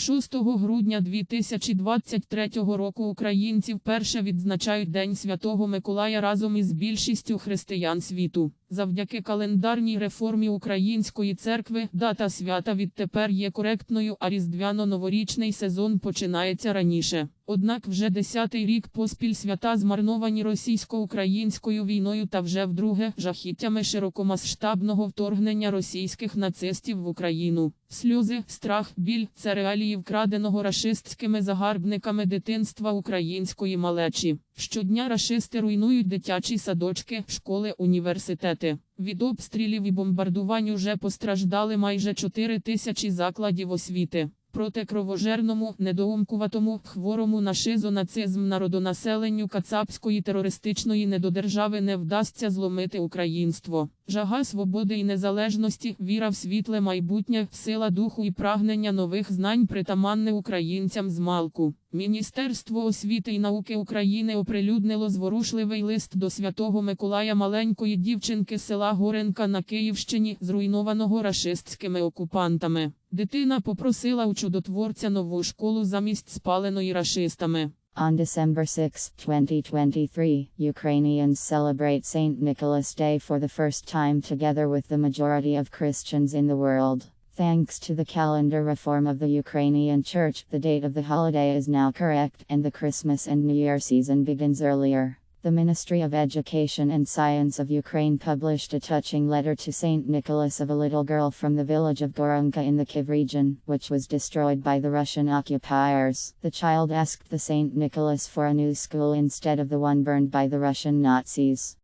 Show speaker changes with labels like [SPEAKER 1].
[SPEAKER 1] 6 грудня 2023 року українці вперше відзначають День Святого Миколая разом із більшістю християн світу. Завдяки календарній реформі Української церкви дата свята відтепер є коректною, а різдвяно-новорічний сезон починається раніше. Однак вже десятий рік поспіль свята змарновані російсько-українською війною та вже вдруге жахіттями широкомасштабного вторгнення російських нацистів в Україну. Сльози, страх, біль це реалії вкраденого рашистськими загарбниками дитинства української малечі. Щодня рашисти руйнують дитячі садочки, школи, університети. Від обстрілів і бомбардувань уже постраждали майже 4 тисячі закладів освіти. Проти кровожерному, недоумкуватому, хворому на шизонацизм народонаселенню кацапської терористичної недодержави не вдасться зломити українство. Жага свободи і незалежності, віра в світле майбутнє, сила духу і прагнення нових знань притаманне українцям з малку. Міністерство освіти і науки України оприлюднило зворушливий лист до святого Миколая маленької дівчинки села Горенка на Київщині, зруйнованого рашистськими окупантами. Дитина попросила у чудотворця нову школу замість спаленої рашистами.
[SPEAKER 2] On December 6, 2023, Ukrainians celebrate St. Nicholas Day for the first time together with the majority of Christians in the world. Thanks to the calendar reform of the Ukrainian Church, the date of the holiday is now correct and the Christmas and New Year season begins earlier. The Ministry of Education and Science of Ukraine published a touching letter to St. Nicholas of a little girl from the village of Goronka in the Kiev region, which was destroyed by the Russian occupiers. The child asked the St. Nicholas for a new school instead of the one burned by the Russian Nazis.